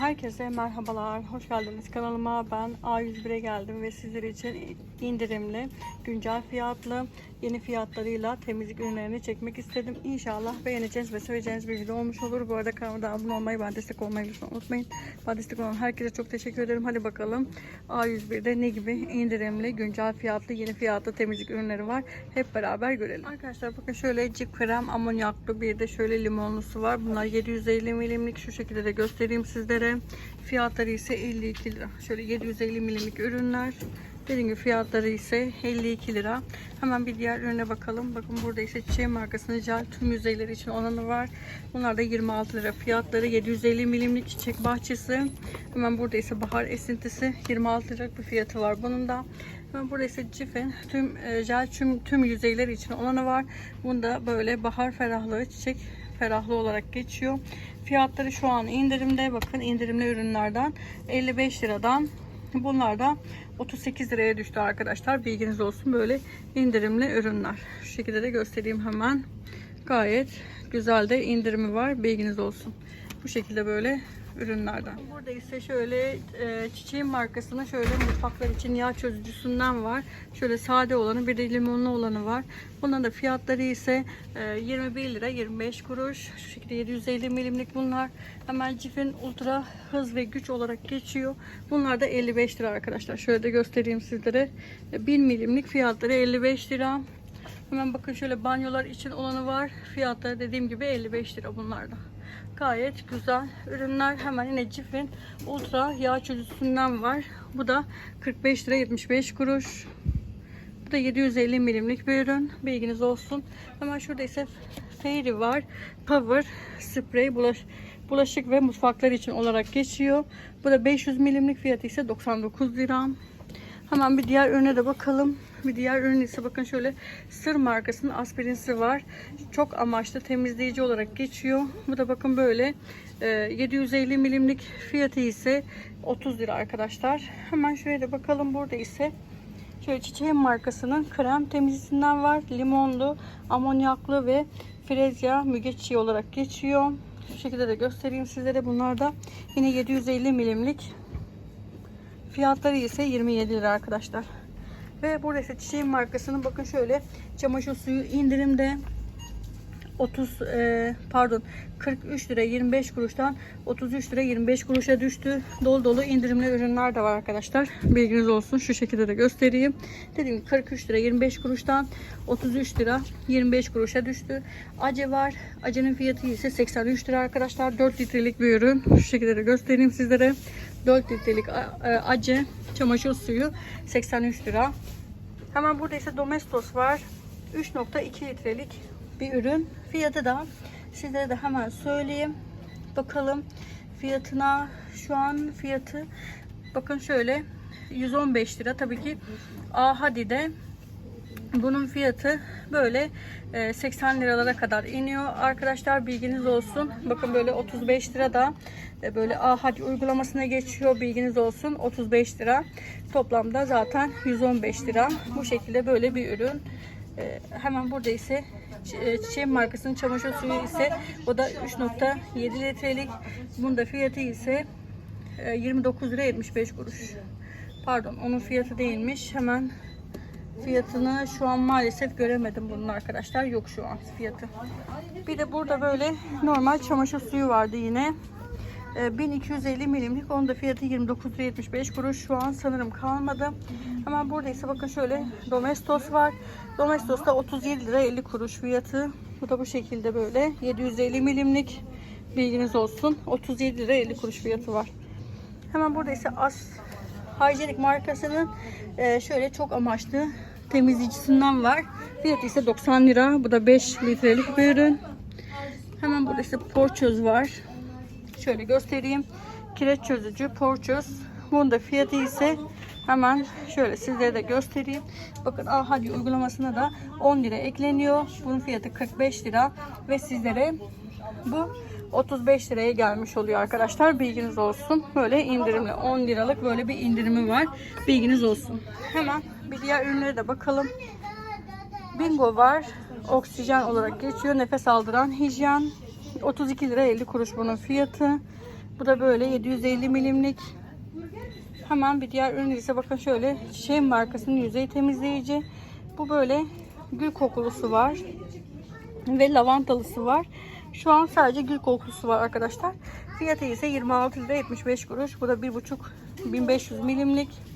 Herkese merhabalar, hoş geldiniz kanalıma. Ben A101'e geldim ve sizler için indirimli, güncel fiyatlı, yeni fiyatlarıyla temizlik ürünlerini çekmek istedim. İnşallah beğeneceğiniz ve seveceğiniz bir video olmuş olur. Bu arada kanalıma abone olmayı, ben destek olmayı lütfen unutmayın. Ben destek olan herkese çok teşekkür ederim. Hadi bakalım A101'de ne gibi indirimli, güncel fiyatlı, yeni fiyatlı temizlik ürünleri var. Hep beraber görelim. Arkadaşlar bakın şöyle cik krem, amonyaklı bir de şöyle limonlusu var. Bunlar 750 milimlik şu şekilde de göstereyim sizlere. Fiyatları ise 52 lira. Şöyle 750 milimlik ürünler. Dediğim gibi fiyatları ise 52 lira. Hemen bir diğer ürüne bakalım. Bakın burada ise çiçeği markasının jel tüm yüzeyleri için olanı var. Bunlar da 26 lira. Fiyatları 750 milimlik çiçek bahçesi. Hemen burada ise bahar esintisi 26 lira bir fiyatı var bunun da. Hemen burada ise Cif'in tüm e, jel tüm, tüm yüzeyler için olanı var. Bunda böyle bahar ferahlığı çiçek ferahlı olarak geçiyor. Fiyatları şu an indirimde. Bakın indirimli ürünlerden 55 liradan bunlar da 38 liraya düştü arkadaşlar. Bilginiz olsun böyle indirimli ürünler. Şu şekilde de göstereyim hemen. Gayet güzel de indirimi var. Bilginiz olsun. Bu şekilde böyle ürünlerden. Burada ise şöyle e, çiçeğin markasının şöyle mutfaklar için yağ çözücüsünden var. Şöyle sade olanı bir de limonlu olanı var. Bunların da fiyatları ise e, 21 lira 25 kuruş. Şu şekilde 750 milimlik bunlar. Hemen Cif'in ultra hız ve güç olarak geçiyor. Bunlar da 55 lira arkadaşlar. Şöyle de göstereyim sizlere. 1 milimlik fiyatları 55 lira. Hemen bakın şöyle banyolar için olanı var. Fiyatları dediğim gibi 55 lira bunlarda. Gayet güzel ürünler. Hemen yine Cif'in ultra yağ çözücüsünden var. Bu da 45 lira 75 kuruş. Bu da 750 milimlik bir ürün. Bilginiz olsun. Hemen şurada ise Fairy var. Power Spray bulaş, bulaşık ve mutfaklar için olarak geçiyor. Bu da 500 milimlik fiyatı ise 99 lira. Hemen bir diğer ürüne de bakalım. Bir diğer ürün ise bakın şöyle Sır markasının aspirinsi var. Çok amaçlı temizleyici olarak geçiyor. Bu da bakın böyle e, 750 milimlik fiyatı ise 30 lira arkadaşlar. Hemen şöyle de bakalım burada ise şöyle çiçeğin markasının krem temizlisinden var. Limonlu, amonyaklı ve frezya müge çiğ olarak geçiyor. Şu şekilde de göstereyim sizlere. Bunlar da yine 750 milimlik Fiyatları ise 27 lira arkadaşlar. Ve burada ise çiçeğin markasının bakın şöyle çamaşır suyu indirimde 30 e, pardon 43 lira 25 kuruştan 33 lira 25 kuruşa düştü. Dolu dolu indirimli ürünler de var arkadaşlar. Bilginiz olsun. Şu şekilde de göstereyim. Dediğim gibi 43 lira 25 kuruştan 33 lira 25 kuruşa düştü. Ace var. Ace'nin fiyatı ise 83 lira arkadaşlar. 4 litrelik bir ürün. Şu şekilde de göstereyim sizlere. 4 litrelik e, Ace çamaşır suyu 83 lira. Hemen burada ise Domestos var. 3.2 litrelik bir ürün. Fiyatı da sizlere de hemen söyleyeyim. Bakalım fiyatına şu an fiyatı bakın şöyle 115 lira. Tabii ki Ahadi'de bunun fiyatı böyle e, 80 liralara kadar iniyor. Arkadaşlar bilginiz olsun. Bakın böyle 35 lira da e, böyle Ahadi uygulamasına geçiyor. Bilginiz olsun. 35 lira. Toplamda zaten 115 lira. Bu şekilde böyle bir ürün. E, hemen burada ise Çi- Çiçeğin markasının çamaşır suyu ise o da 3.7 litrelik. Bunun da fiyatı ise e, 29 lira 75 kuruş. Pardon onun fiyatı değilmiş. Hemen fiyatını şu an maalesef göremedim bunun arkadaşlar. Yok şu an fiyatı. Bir de burada böyle normal çamaşır suyu vardı yine. E, 1250 milimlik. Onun da fiyatı 29 lira 75 kuruş. Şu an sanırım kalmadı. Hemen burada ise bakın şöyle Domestos var. Domestos da 37 lira 50 kuruş fiyatı. Bu da bu şekilde böyle 750 milimlik. Bilginiz olsun. 37 lira 50 kuruş fiyatı var. Hemen burada ise As Hygienic markasının e, şöyle çok amaçlı temizleyicisinden var. Fiyatı ise 90 lira. Bu da 5 litrelik bir ürün. Hemen burada ise porçöz var. Şöyle göstereyim. Kireç çözücü porçöz. Bunun da fiyatı ise hemen şöyle sizlere de göstereyim. Bakın Ahadi uygulamasına da 10 lira ekleniyor. Bunun fiyatı 45 lira ve sizlere bu 35 liraya gelmiş oluyor arkadaşlar. Bilginiz olsun. Böyle indirimli 10 liralık böyle bir indirimi var. Bilginiz olsun. Hemen bir diğer ürünlere de bakalım. Bingo var. Oksijen olarak geçiyor. Nefes aldıran hijyen. 32 lira 50 kuruş bunun fiyatı. Bu da böyle 750 milimlik. Hemen bir diğer ürün ise bakın şöyle çiçeğin markasının yüzey temizleyici. Bu böyle gül kokulusu var. Ve lavantalısı var. Şu an sadece gül kokulusu var arkadaşlar. Fiyatı ise 26 lira 75 kuruş. Bu da 1,5 1500 milimlik.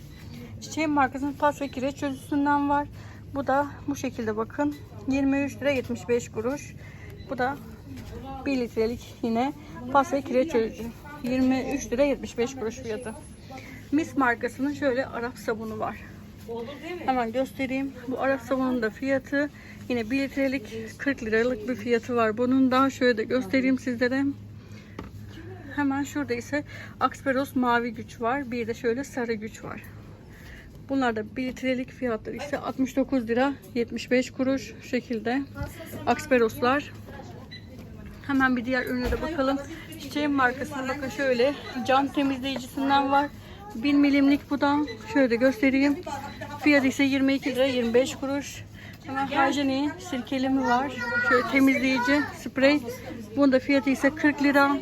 Çiçeğin markasının pas ve kireç çözücüsünden var. Bu da bu şekilde bakın. 23 lira 75 kuruş. Bu da 1 litrelik yine pas ve kireç çözücü. 23 lira 75 kuruş fiyatı. Mis markasının şöyle Arap sabunu var. Hemen göstereyim. Bu Arap sabunun da fiyatı yine 1 litrelik 40 liralık bir fiyatı var. Bunun da şöyle de göstereyim sizlere. Hemen şurada ise Aksperos mavi güç var. Bir de şöyle sarı güç var. Bunlar da 1 litrelik fiyatları ise 69 lira 75 kuruş şekilde. Aksperoslar. Hemen bir diğer ürüne de bakalım. Çiçeğin markasına bakın şöyle cam temizleyicisinden var. 1 milimlik bu da. Şöyle de göstereyim. Fiyatı ise 22 lira 25 kuruş. Hemen Hajeni sirkeli mi var? Şöyle temizleyici sprey. Bunun da fiyatı ise 40 lira.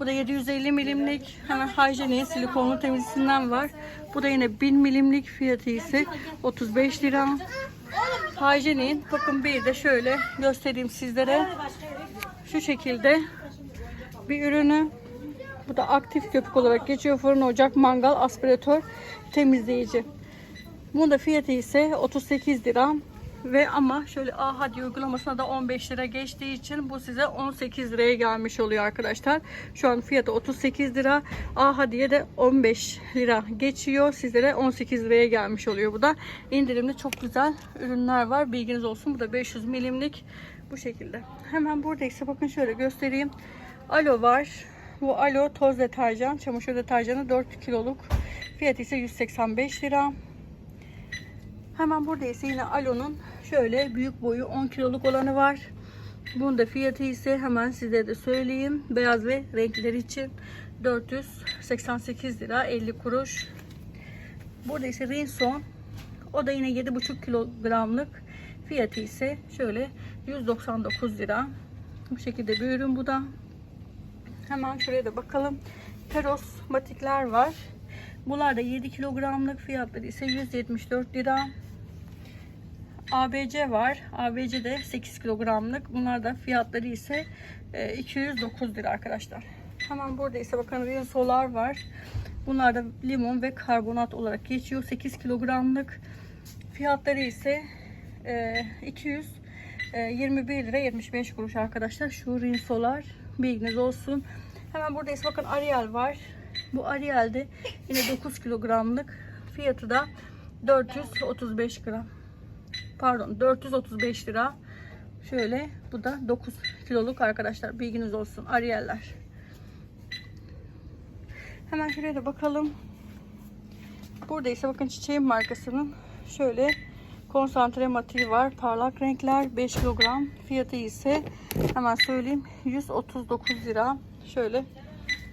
Bu da 750 milimlik. Hemen Hajeni silikonlu temizleyicisinden var. Bu da yine 1000 milimlik fiyatı ise 35 lira. Hajeni'nin bakın bir de şöyle göstereyim sizlere. Şu şekilde bir ürünü. Bu da aktif köpük olarak geçiyor. Fırın, ocak, mangal, aspiratör, temizleyici. Bunun da fiyatı ise 38 lira. Ve ama şöyle AHD uygulamasına da 15 lira geçtiği için bu size 18 liraya gelmiş oluyor arkadaşlar. Şu an fiyatı 38 lira. AHD'ye de 15 lira geçiyor. Sizlere 18 liraya gelmiş oluyor bu da. İndirimli çok güzel ürünler var. Bilginiz olsun. Bu da 500 milimlik bu şekilde. Hemen burada ise bakın şöyle göstereyim. Alo var. Bu alo toz deterjan, çamaşır deterjanı 4 kiloluk. Fiyatı ise 185 lira. Hemen burada ise yine Alo'nun şöyle büyük boyu 10 kiloluk olanı var. Bunun da fiyatı ise hemen size de söyleyeyim. Beyaz ve renkleri için 488 lira 50 kuruş. Burada ise Rinson. O da yine 7,5 kilogramlık. Fiyatı ise şöyle 199 lira. Bu şekilde bir ürün bu da. Hemen şuraya da bakalım. Peros matikler var. Bunlar da 7 kilogramlık fiyatları ise 174 lira. ABC var. ABC de 8 kilogramlık. Bunlar da fiyatları ise e, 209 lira arkadaşlar. Hemen burada ise bakın Rinsolar var. Bunlar da limon ve karbonat olarak geçiyor. 8 kilogramlık. Fiyatları ise e, 221 lira 75 kuruş arkadaşlar. Şu Rinsolar bilginiz olsun. Hemen burada ise bakın Ariel var. Bu Ariel'de yine 9 kilogramlık. Fiyatı da 435 gram. Pardon 435 lira. Şöyle bu da 9 kiloluk arkadaşlar. Bilginiz olsun. Ariel'ler. Hemen şuraya da bakalım. Burada ise bakın çiçeğin markasının şöyle konsantre matiği var. Parlak renkler 5 kilogram. Fiyatı ise hemen söyleyeyim 139 lira. Şöyle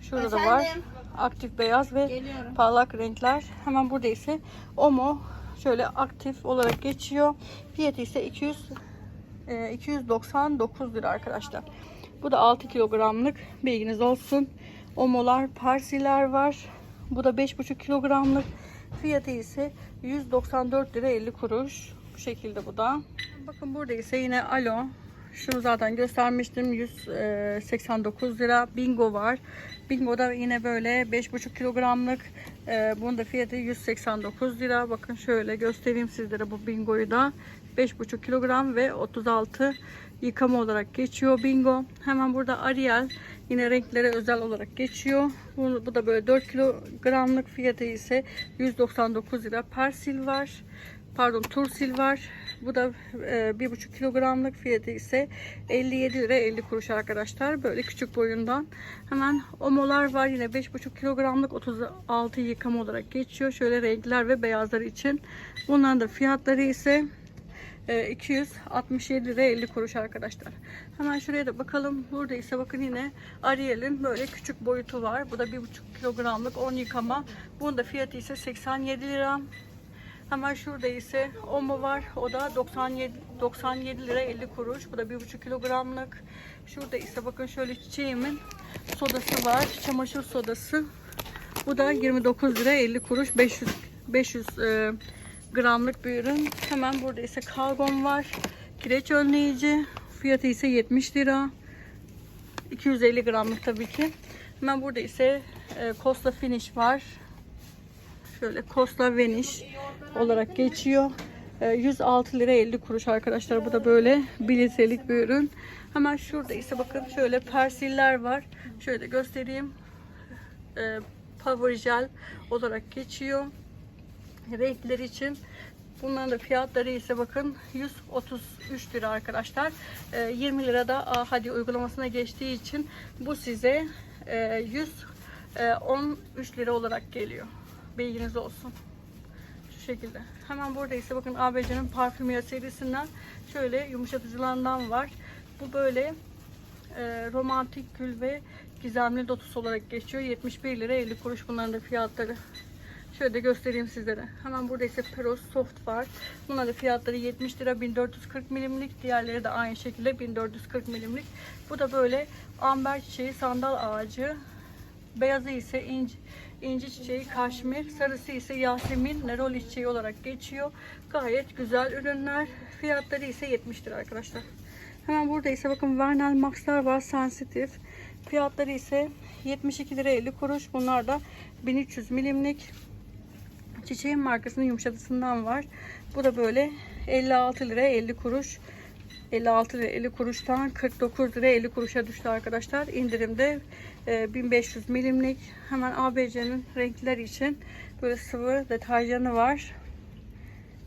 şurada da var. Efendim? Aktif beyaz ve Geliyorum. parlak renkler. Hemen burada ise Omo şöyle aktif olarak geçiyor. Fiyatı ise 200 e, 299 lira arkadaşlar. Bu da 6 kilogramlık bilginiz olsun. Omolar, parsiler var. Bu da 5,5 kilogramlık. Fiyatı ise 194 lira 50 kuruş. Bu şekilde bu da. Bakın burada ise yine alo. Şunu zaten göstermiştim. 189 lira. Bingo var. Bingo da yine böyle 5,5 kilogramlık. Ee, bunun da fiyatı 189 lira. Bakın şöyle göstereyim sizlere bu bingoyu da. 5,5 kilogram ve 36 yıkama olarak geçiyor bingo. Hemen burada Ariel yine renklere özel olarak geçiyor. Bu, bu da böyle 4 kilogramlık fiyatı ise 199 lira. Persil var. Pardon tursil var. Bu da e, 1,5 kilogramlık fiyatı ise 57 lira 50 kuruş arkadaşlar. Böyle küçük boyundan. Hemen omolar var yine 5,5 kilogramlık 36 yıkama olarak geçiyor. Şöyle renkler ve beyazlar için. Bunların da fiyatları ise e, 267 lira 50 kuruş arkadaşlar. Hemen şuraya da bakalım. Burada ise bakın yine Ariel'in böyle küçük boyutu var. Bu da 1,5 kilogramlık 10 yıkama. Bunun da fiyatı ise 87 lira. Hemen şurada ise Omo var. O da 97 97 lira 50 kuruş. Bu da 1,5 kilogramlık. Şurada ise bakın şöyle çiçeğimin sodası var. Çamaşır sodası. Bu da 29 lira 50 kuruş 500 500 e, gramlık bir ürün. Hemen burada ise kargom var. Kireç önleyici. Fiyatı ise 70 lira. 250 gramlık tabii ki. Hemen burada ise e, Costa Finish var. Şöyle Costa Vanish olarak geçiyor. E, 106 lira 50 kuruş arkadaşlar. Bu da böyle 1 litrelik bir ürün. Hemen şurada ise bakın şöyle persiller var. Şöyle göstereyim. E, Power Gel olarak geçiyor. Renkler için. Bunların da fiyatları ise bakın 133 lira arkadaşlar. E, 20 lira da hadi uygulamasına geçtiği için bu size e, 113 lira olarak geliyor. Bilginiz olsun. Şu şekilde. Hemen burada ise bakın ABC'nin parfümya serisinden şöyle yumuşatıcılarından var. Bu böyle e, romantik gül ve gizemli lotus olarak geçiyor. 71 lira 50 kuruş bunların da fiyatları. Şöyle de göstereyim sizlere. Hemen burada ise Peros Soft var. Bunların fiyatları 70 lira 1440 milimlik. Diğerleri de aynı şekilde 1440 milimlik. Bu da böyle amber çiçeği sandal ağacı. Beyazı ise inci, inci çiçeği kaşmir. Sarısı ise yasemin neroli çiçeği olarak geçiyor. Gayet güzel ürünler. Fiyatları ise 70 lira arkadaşlar. Hemen burada ise bakın Vernal Max'lar var sensitif. Fiyatları ise 72 lira 50 kuruş. Bunlar da 1300 milimlik. Çiçeğin markasının yumuşatısından var. Bu da böyle 56 lira 50 kuruş. 56 lira 50 kuruştan 49 lira 50 kuruşa düştü arkadaşlar. İndirimde e, 1500 milimlik. Hemen ABC'nin renkler için böyle sıvı deterjanı var.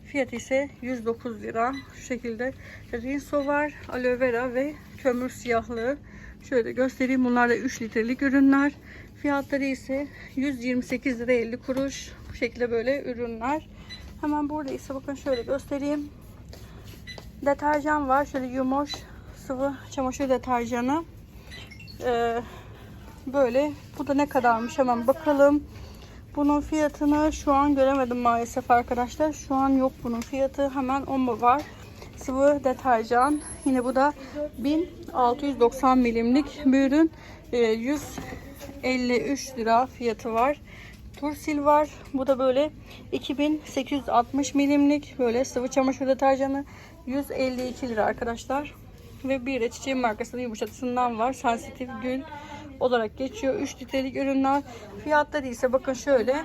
Fiyatı ise 109 lira. Şu şekilde rinso var. Aloe vera ve kömür siyahlığı. Şöyle göstereyim. Bunlar da 3 litrelik ürünler. Fiyatları ise 128 lira 50 kuruş. Bu şekilde böyle ürünler. Hemen burada ise bakın şöyle göstereyim. Deterjan var. Şöyle yumoş sıvı çamaşır deterjanı. Ee, böyle. Bu da ne kadarmış hemen bakalım. Bunun fiyatını şu an göremedim maalesef arkadaşlar. Şu an yok bunun fiyatı. Hemen o var. Sıvı deterjan. Yine bu da 1690 milimlik bir ürün. Ee, 153 lira fiyatı var. Tursil var. Bu da böyle 2860 milimlik böyle sıvı çamaşır deterjanı. 152 lira arkadaşlar. Ve bir de çiçeğin markasının yumuşatısından var. Sensitif gül olarak geçiyor. 3 litrelik ürünler. Fiyatları ise bakın şöyle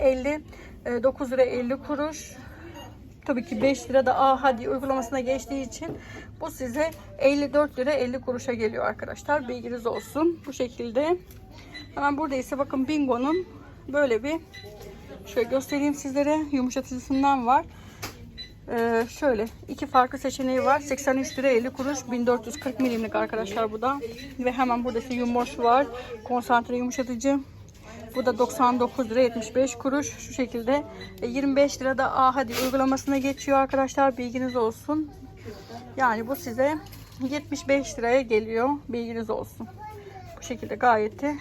59 lira 50 kuruş. Tabii ki 5 lira da A hadi uygulamasına geçtiği için bu size 54 lira 50 kuruşa geliyor arkadaşlar. Bilginiz olsun. Bu şekilde. Hemen burada ise bakın Bingo'nun böyle bir şöyle göstereyim sizlere yumuşatıcısından var. Ee, şöyle iki farklı seçeneği var. 83 lira 50 kuruş 1440 milimlik arkadaşlar bu da. Ve hemen burada ise Yumoş var. Konsantre yumuşatıcı. Bu da 99 lira 75 kuruş şu şekilde. E, 25 lira da A hadi uygulamasına geçiyor arkadaşlar. Bilginiz olsun. Yani bu size 75 liraya geliyor. Bilginiz olsun. Bu şekilde gayet de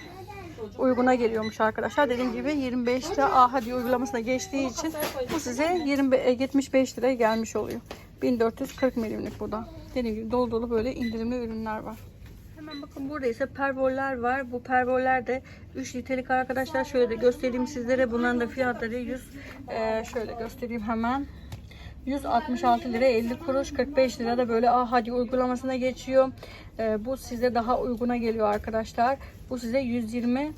uyguna geliyormuş arkadaşlar. Dediğim gibi 25 lira A hadi uygulamasına geçtiği için bu size 20, e, 75 liraya gelmiş oluyor. 1440 milimlik bu da. Dediğim gibi dolu dolu böyle indirimli ürünler var. Hemen bakın burada ise pervoller var. Bu pervoller de 3 litrelik arkadaşlar. Şöyle de göstereyim sizlere. Bunların da fiyatları 100. Ee, şöyle göstereyim hemen. 166 lira 50 kuruş 45 lira da böyle ah hadi uygulamasına geçiyor. Ee, bu size daha uyguna geliyor arkadaşlar. Bu size 120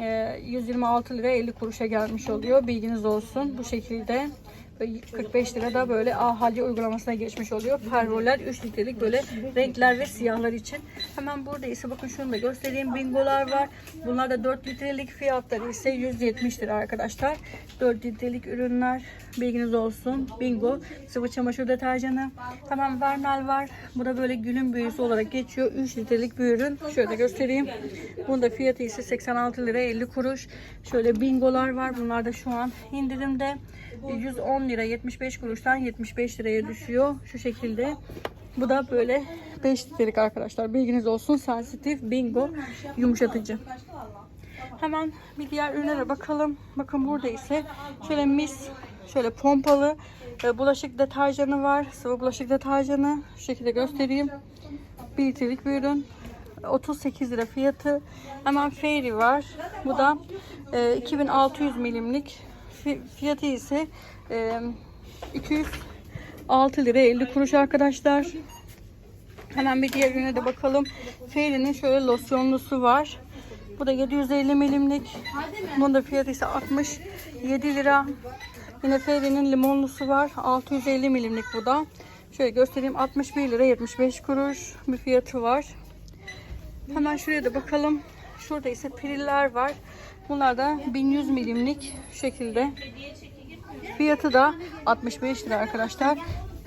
e, 126 lira 50 kuruşa gelmiş oluyor. Bilginiz olsun. Bu şekilde 45 lira da böyle ahali uygulamasına geçmiş oluyor. Pervoller 3 litrelik böyle renkler ve siyahlar için. Hemen burada ise bakın şunu da göstereyim. Bingolar var. Bunlar da 4 litrelik fiyatları ise 170 lira arkadaşlar. 4 litrelik ürünler. Bilginiz olsun. Bingo. Sıvı çamaşır deterjanı. Hemen Vernal var. Bu da böyle günün büyüsü olarak geçiyor. 3 litrelik bir ürün. Şöyle göstereyim. Bunun da fiyatı ise 86 lira 50 kuruş. Şöyle bingolar var. Bunlar da şu an indirimde. 110 lira 75 kuruştan 75 liraya düşüyor. Şu şekilde. Bu da böyle 5 litrelik arkadaşlar. Bilginiz olsun. Sensitif bingo yumuşatıcı. Hemen bir diğer ürünlere bakalım. Bakın burada ise şöyle mis şöyle pompalı e, bulaşık deterjanı var. Sıvı bulaşık deterjanı. Şu şekilde göstereyim. 1 litrelik bir ürün. 38 lira fiyatı. Hemen Fairy var. Bu da e, 2600 milimlik. Fi- Fiyatı ise e, 206 lira 50 kuruş arkadaşlar. Hemen bir diğer ürüne de bakalım. Fairy'nin şöyle losyonlusu var. Bu da 750 milimlik. Bunun da fiyatı ise 67 lira. Yine Fairy'nin limonlusu var. 650 milimlik bu da. Şöyle göstereyim. 61 lira 75 kuruş bir fiyatı var. Hemen şuraya da bakalım. Şurada ise piriller var. Bunlar da 1100 milimlik şekilde. Fiyatı da 65 lira arkadaşlar.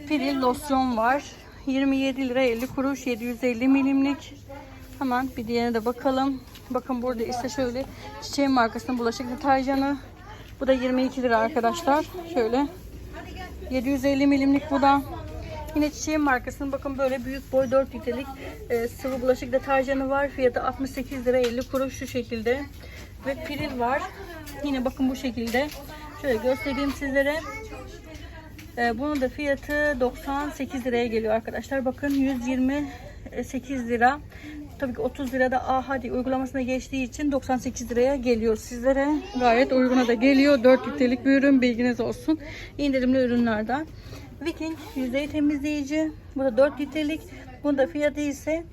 Piril losyon var. 27 lira 50 kuruş 750 milimlik. Hemen bir diğerine de bakalım. Bakın burada ise şöyle çiçeğin markasının bulaşık deterjanı. Bu da 22 lira arkadaşlar. Şöyle 750 milimlik bu da. Yine çiçeğin markasının bakın böyle büyük boy 4 litrelik e, sıvı bulaşık deterjanı var. Fiyatı 68 lira 50 kuruş şu şekilde. Ve piril var. Yine bakın bu şekilde. Şöyle göstereyim sizlere. E, bunun da fiyatı 98 liraya geliyor arkadaşlar. Bakın 128 lira. Tabii ki 30 lira da A hadi uygulamasına geçtiği için 98 liraya geliyor sizlere. Gayet uyguna da geliyor. 4 litrelik bir ürün bilginiz olsun. İndirimli ürünlerden. Viking yüzey temizleyici. Bu da 4 litrelik. Bunun da fiyatı ise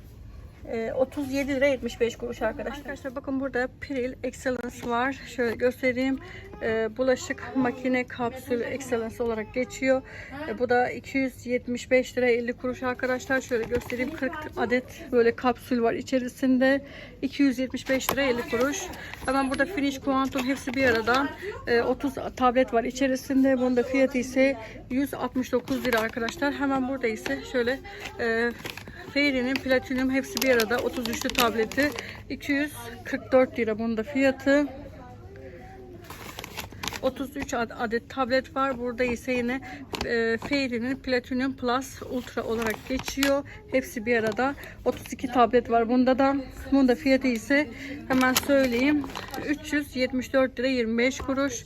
37 lira 75 kuruş arkadaşlar. Arkadaşlar bakın burada Piril Excellence var. Şöyle göstereyim. E, bulaşık makine kapsül Excellence olarak geçiyor. E, bu da 275 lira 50 kuruş arkadaşlar. Şöyle göstereyim. 40 adet böyle kapsül var içerisinde. 275 lira 50 kuruş. Hemen burada Finish Quantum hepsi bir arada. E, 30 tablet var içerisinde. Bunun da fiyatı ise 169 lira arkadaşlar. Hemen burada ise şöyle e, Fairy'nin Platinum hepsi bir arada 33'lü tableti 244 lira bunun da fiyatı. 33 ad- adet tablet var. Burada ise yine e, Fairy'nin Platinum Plus Ultra olarak geçiyor. Hepsi bir arada. 32 tablet var bunda da. Bunun da fiyatı ise hemen söyleyeyim. 374 lira 25 kuruş.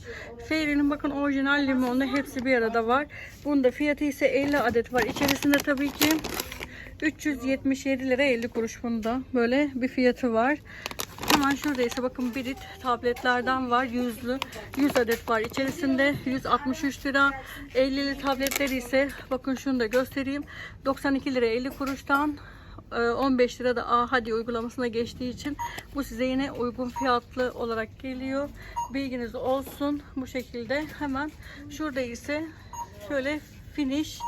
Fairy'nin bakın orijinal limonlu hepsi bir arada var. Bunun da fiyatı ise 50 adet var. İçerisinde tabii ki 377 lira 50 kuruş bunda. Böyle bir fiyatı var. Hemen şurada ise bakın Birit tabletlerden var. Yüzlü 100 adet var içerisinde. 163 lira. 50'li tabletleri ise bakın şunu da göstereyim. 92 lira 50 kuruştan e, 15 lira da A hadi uygulamasına geçtiği için bu size yine uygun fiyatlı olarak geliyor. Bilginiz olsun bu şekilde. Hemen şurada ise şöyle finish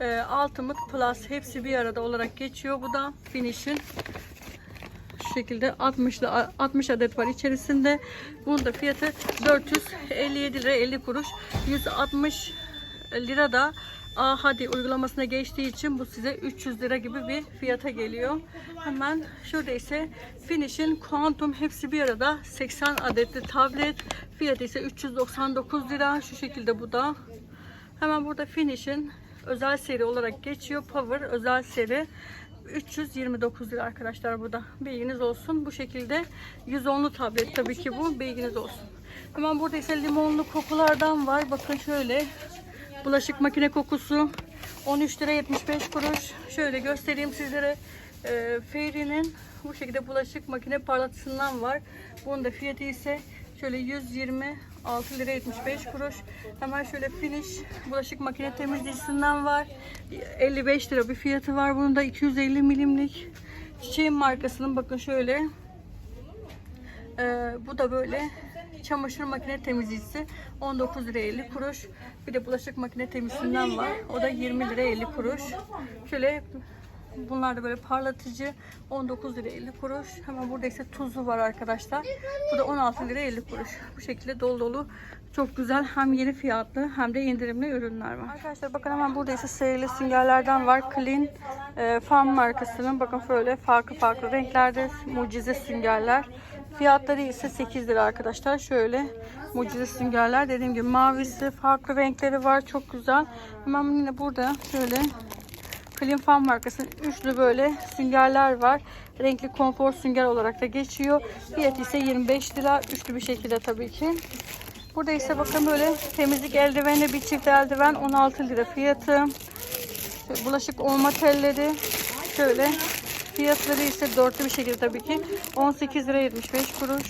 e, Ultimate Plus hepsi bir arada olarak geçiyor. Bu da Finish'in şu şekilde 60 'lı- 60 adet var içerisinde. Bunun da fiyatı 457 lira 50 kuruş. 160 lira da Aa, hadi uygulamasına geçtiği için bu size 300 lira gibi bir fiyata geliyor. Hemen şurada ise Finish'in Quantum hepsi bir arada 80 adetli tablet. Fiyatı ise 399 lira. Şu şekilde bu da. Hemen burada Finish'in özel seri olarak geçiyor. Power özel seri. 329 lira arkadaşlar bu da. Bilginiz olsun. Bu şekilde 110'lu tablet tabii ki bu. Bilginiz olsun. Hemen burada ise limonlu kokulardan var. Bakın şöyle. Bulaşık makine kokusu. 13 lira 75 kuruş. Şöyle göstereyim sizlere. E, Fairy'nin bu şekilde bulaşık makine parlatıcısından var. Bunun da fiyatı ise şöyle 126 lira 75 kuruş. Hemen şöyle finish bulaşık makine temizleyicisinden var. 55 lira bir fiyatı var. Bunun da 250 milimlik. Çiçeğin markasının bakın şöyle. Ee, bu da böyle çamaşır makine temizleyicisi 19 lira 50 kuruş. Bir de bulaşık makine temizleyicisinden var. O da 20 lira 50 kuruş. Şöyle bunlar da böyle parlatıcı 19 lira 50 kuruş. Hemen burada ise tuzlu var arkadaşlar. Bu da 16 lira 50 kuruş. Bu şekilde dolu dolu çok güzel hem yeni fiyatlı hem de indirimli ürünler var. Arkadaşlar bakın hemen burada ise serili süngerlerden var. Clean e, Farm markasının bakın böyle farklı farklı renklerde mucize süngerler. Fiyatları ise 8 lira arkadaşlar. Şöyle mucize süngerler. Dediğim gibi mavisi farklı renkleri var. Çok güzel. Hemen yine burada şöyle Clean Farm markasının üçlü böyle süngerler var. Renkli konfor sünger olarak da geçiyor. Fiyatı ise 25 lira. Üçlü bir şekilde tabii ki. Burada ise bakın böyle temizlik eldiveni bir çift eldiven 16 lira fiyatı. Bulaşık olma telleri şöyle Fiyatları ise dörtlü bir şekilde tabii ki 18 lira 75 kuruş.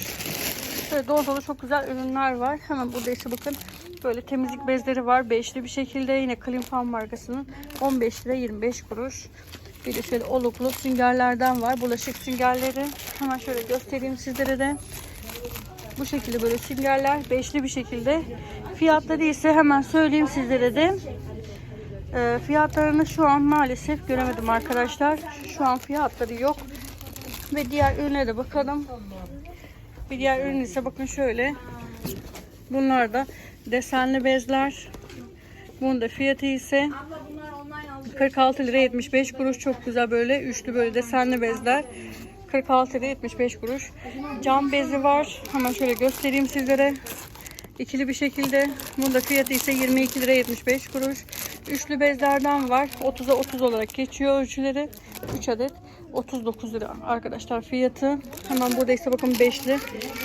Böyle dolu dolu çok güzel ürünler var. Hemen burada ise bakın böyle temizlik bezleri var. Beşli bir şekilde yine Clean markasının 15 lira 25 kuruş. Bir de şöyle oluklu süngerlerden var. Bulaşık süngerleri. Hemen şöyle göstereyim sizlere de. Bu şekilde böyle süngerler beşli bir şekilde. Fiyatları ise hemen söyleyeyim sizlere de. Ee, fiyatlarını şu an maalesef göremedim arkadaşlar. Şu an fiyatları yok. Ve diğer ürüne de bakalım. Bir diğer ürün ise bakın şöyle. Bunlar da desenli bezler. Bunun da fiyatı ise 46 lira 75 kuruş. Çok güzel böyle üçlü böyle desenli bezler. 46 lira 75 kuruş. Cam bezi var. Hemen şöyle göstereyim sizlere. İkili bir şekilde. Bunun da fiyatı ise 22 lira 75 kuruş. Üçlü bezlerden var. 30'a 30 olarak geçiyor ölçüleri. 3 adet. 39 lira arkadaşlar fiyatı. Hemen burada ise bakın beşli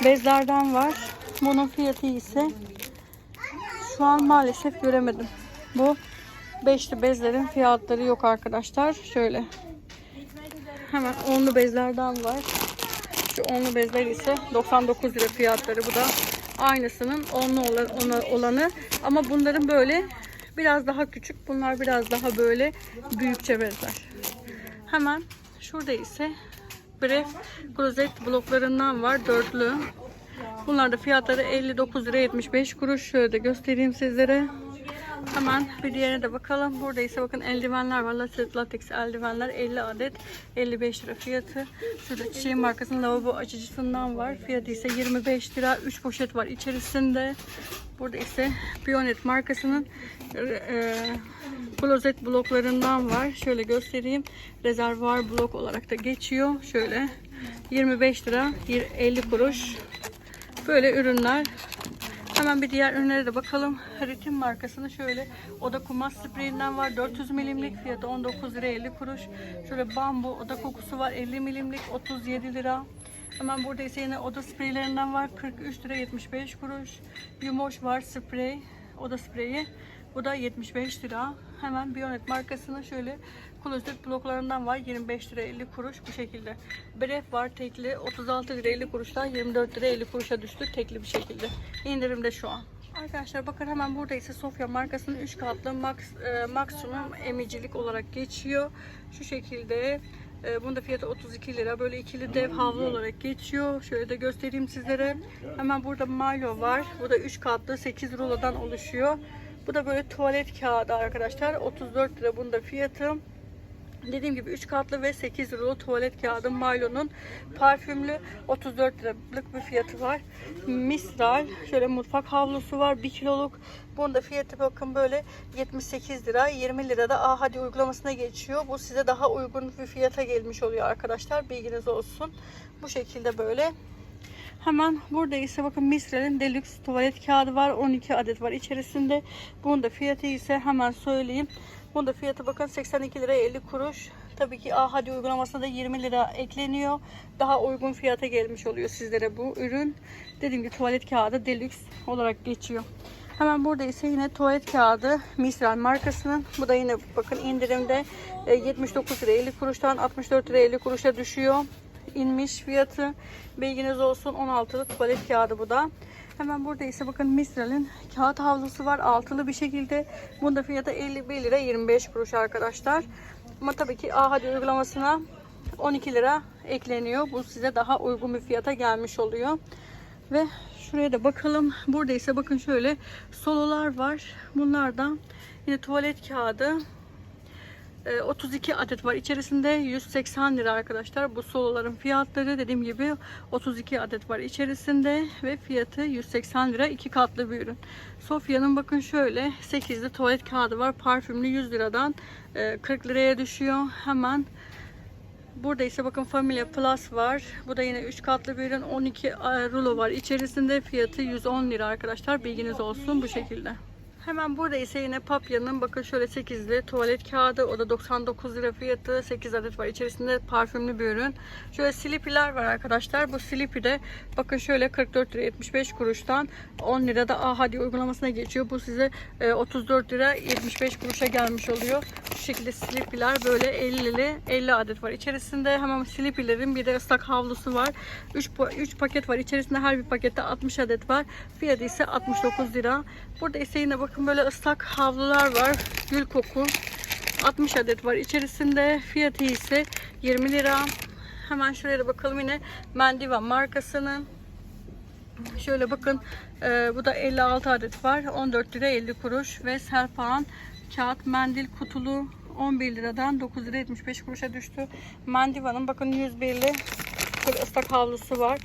bezlerden var. Bunun fiyatı ise şu an maalesef göremedim. Bu beşli bezlerin fiyatları yok arkadaşlar. Şöyle. Hemen onlu bezlerden var. Şu onlu bezler ise 99 lira fiyatları. Bu da aynısının onlu olanı. Ama bunların böyle biraz daha küçük. Bunlar biraz daha böyle büyükçe bezler. Hemen şurada ise Bref klozet bloklarından var. Dörtlü. Bunlar da fiyatları 59 lira 75 kuruş. Şöyle de göstereyim sizlere. Hemen bir diğerine de bakalım. Burada ise bakın eldivenler var. Latex, eldivenler 50 adet 55 lira fiyatı. Şurada çiçeğin markasının lavabo açıcısından var. Fiyatı ise 25 lira. 3 poşet var içerisinde. Burada ise Bionet markasının e, klozet bloklarından var. Şöyle göstereyim. Rezervuar blok olarak da geçiyor. Şöyle 25 lira 50 kuruş. Böyle ürünler. Hemen bir diğer ürünlere de bakalım. Ritim markasının şöyle oda kumaş spreyinden var. 400 milimlik fiyatı 19 lira 50 kuruş. Şöyle bambu oda kokusu var 50 milimlik 37 lira. Hemen burada ise yine oda spreylerinden var 43 lira 75 kuruş. Yumoş var sprey oda spreyi. Bu da 75 lira. Hemen Bionet markasının şöyle klozet bloklarından var 25 lira 50 kuruş bu şekilde. Bref var tekli 36 lira 50 kuruştan 24 lira 50 kuruşa düştü tekli bir şekilde. İndirimde şu an. Arkadaşlar bakın hemen burada ise Sofya markasının 3 katlı max, e, maksimum emicilik olarak geçiyor. Şu şekilde e, bunun da fiyatı 32 lira. Böyle ikili dev havlu olarak geçiyor. Şöyle de göstereyim sizlere. Hemen burada Milo var. Bu da 3 katlı 8 rulodan oluşuyor. Bu da böyle tuvalet kağıdı arkadaşlar. 34 lira bunun da fiyatı. Dediğim gibi 3 katlı ve 8 rulo tuvalet kağıdı Milo'nun parfümlü 34 liralık bir fiyatı var. Mistral şöyle mutfak havlusu var 1 kiloluk. Bunun da fiyatı bakın böyle 78 lira 20 lirada Aa hadi uygulamasına geçiyor. Bu size daha uygun bir fiyata gelmiş oluyor arkadaşlar. Bilginiz olsun. Bu şekilde böyle. Hemen burada ise bakın Mistral'in Deluxe tuvalet kağıdı var. 12 adet var içerisinde. Bunun da fiyatı ise hemen söyleyeyim. Bunun da fiyatı bakın 82 lira 50 kuruş. Tabii ki A hadi uygulamasına da 20 lira ekleniyor. Daha uygun fiyata gelmiş oluyor sizlere bu ürün. Dediğim gibi tuvalet kağıdı Deluxe olarak geçiyor. Hemen burada ise yine tuvalet kağıdı Mistral markasının. Bu da yine bakın indirimde e, 79 lira 50 kuruştan 64 lira 50 kuruşa düşüyor. İnmiş fiyatı. Bilginiz olsun 16'lı tuvalet kağıdı bu da. Hemen burada ise bakın Mistral'in kağıt havlusu var. Altılı bir şekilde. Bunda fiyatı 51 lira 25 kuruş arkadaşlar. Ama tabii ki A hadi uygulamasına 12 lira ekleniyor. Bu size daha uygun bir fiyata gelmiş oluyor. Ve şuraya da bakalım. Burada ise bakın şöyle sololar var. Bunlar da yine tuvalet kağıdı. Ee, 32 adet var. İçerisinde 180 lira arkadaşlar. Bu soloların fiyatları dediğim gibi 32 adet var içerisinde ve fiyatı 180 lira. iki katlı bir ürün. Sofya'nın bakın şöyle 8'li tuvalet kağıdı var. Parfümlü 100 liradan e, 40 liraya düşüyor. Hemen Burada ise bakın Familia Plus var. Bu da yine 3 katlı bir ürün. 12 rulo var. İçerisinde fiyatı 110 lira arkadaşlar. Bilginiz olsun bu şekilde. Hemen burada ise yine Papya'nın bakın şöyle 8'li tuvalet kağıdı. O da 99 lira fiyatı. 8 adet var. İçerisinde parfümlü bir ürün. Şöyle silipiler var arkadaşlar. Bu silipi de bakın şöyle 44 lira 75 kuruştan 10 lirada Ahadi uygulamasına geçiyor. Bu size e, 34 lira 75 kuruşa gelmiş oluyor. Şu şekilde silipiler böyle 50'li 50 adet var. İçerisinde hemen silipilerin bir de ıslak havlusu var. 3, 3 paket var. İçerisinde her bir pakette 60 adet var. Fiyatı ise 69 lira. Burada ise yine bakın böyle ıslak havlular var. Gül koku. 60 adet var. İçerisinde fiyatı ise 20 lira. Hemen şuraya bakalım yine Mendiva markasının. Şöyle bakın e, bu da 56 adet var. 14 lira 50 kuruş ve Serpağan kağıt mendil kutulu 11 liradan 9 lira 75 kuruşa düştü. Mendiva'nın bakın 101'li böyle ıslak havlusu var.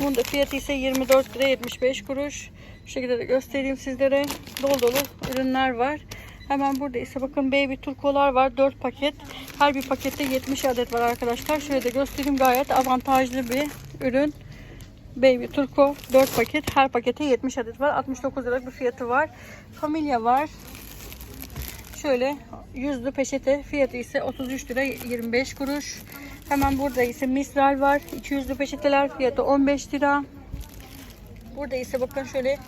Bunun da fiyatı ise 24 lira 75 kuruş. Şu şekilde de göstereyim sizlere. Dolu dolu ürünler var. Hemen burada ise bakın baby turkolar var. 4 paket. Her bir pakette 70 adet var arkadaşlar. Şöyle de göstereyim. Gayet avantajlı bir ürün. Baby Turko 4 paket. Her pakete 70 adet var. 69 lira bir fiyatı var. Familya var. Şöyle yüzlü peçete fiyatı ise 33 lira 25 kuruş. Hemen burada ise misral var. 200'lü peçeteler fiyatı 15 lira. Burada ise bakın şöyle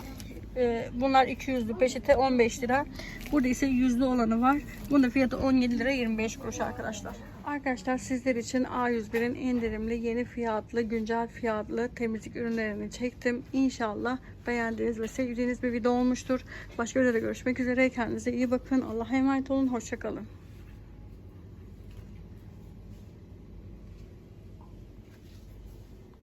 e, bunlar 200'lü peçete 15 lira. Burada ise yüzlü olanı var. Bunun fiyatı 17 lira 25 kuruş arkadaşlar. Arkadaşlar sizler için A101'in indirimli, yeni fiyatlı, güncel fiyatlı temizlik ürünlerini çektim. İnşallah beğendiğiniz ve sevdiğiniz bir video olmuştur. Başka videoda görüşmek üzere. Kendinize iyi bakın. Allah'a emanet olun. Hoşçakalın.